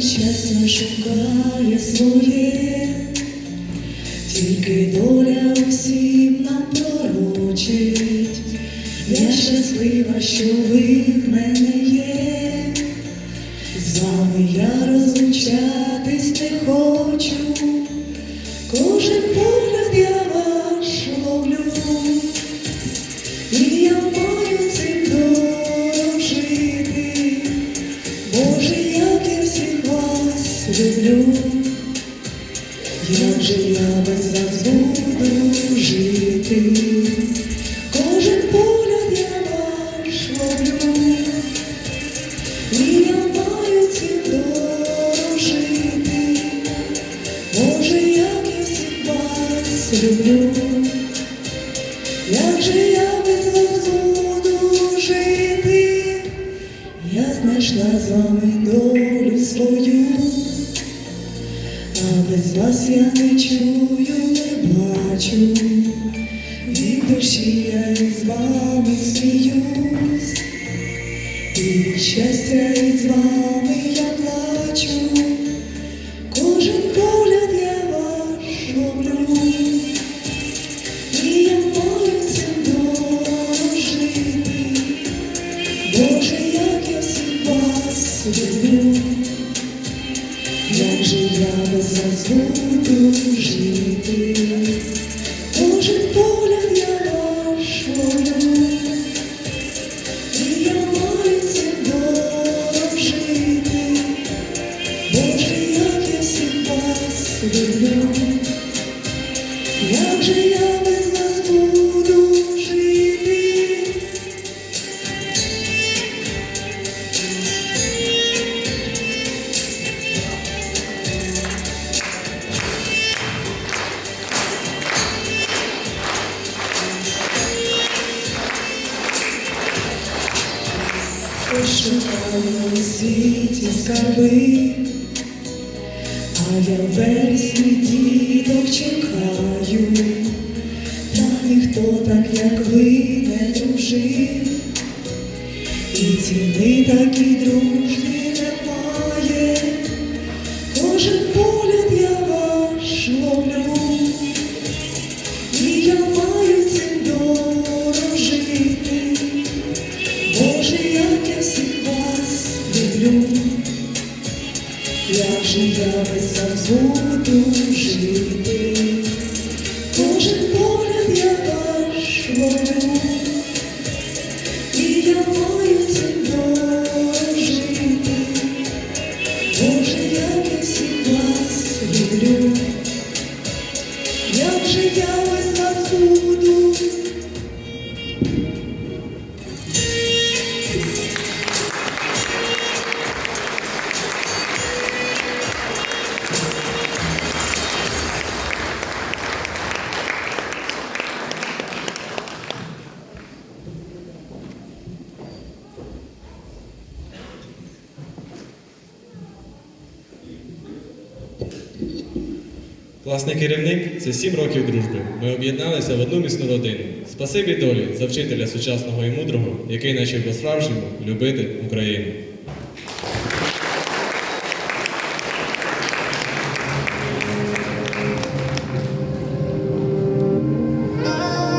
Чесно шукає своє, тільки доля усім нам пророчить. Я щаслива, що ви в мене є. З вами я розлучатись не хочу. Кожен погляд я ваш ловлю. І я маю цим дожити. Боже, як я всіх вас люблю, як же я без вас буду жити, Як же буду жити? Я знайшла з вами долю свою, а без вас я не чую, не бачу, від душі я із вами сміюсь, і від щастя із вами я плачу, кожен погляд як же я без вас буду жити, кожен погляд я ваш ловлю, і я маю цим дожити, Боже, як я всіх вас люблю. Як же я без вас буду Шукаю у світі скарби, а я в вересні діток чекаю, та ніхто так, як ви, не дружив, і ціни такі дружні немає, буду жити, кожен погляд я ваш ловлю, і я маю цим дожити, Боже, як я всіх вас люблю, як же я вас буду Класний керівник це сім років дружби. Ми об'єдналися в одну міцну родину. Спасибі долі за вчителя сучасного і мудрого, який навчив по-справжньому любити Україну.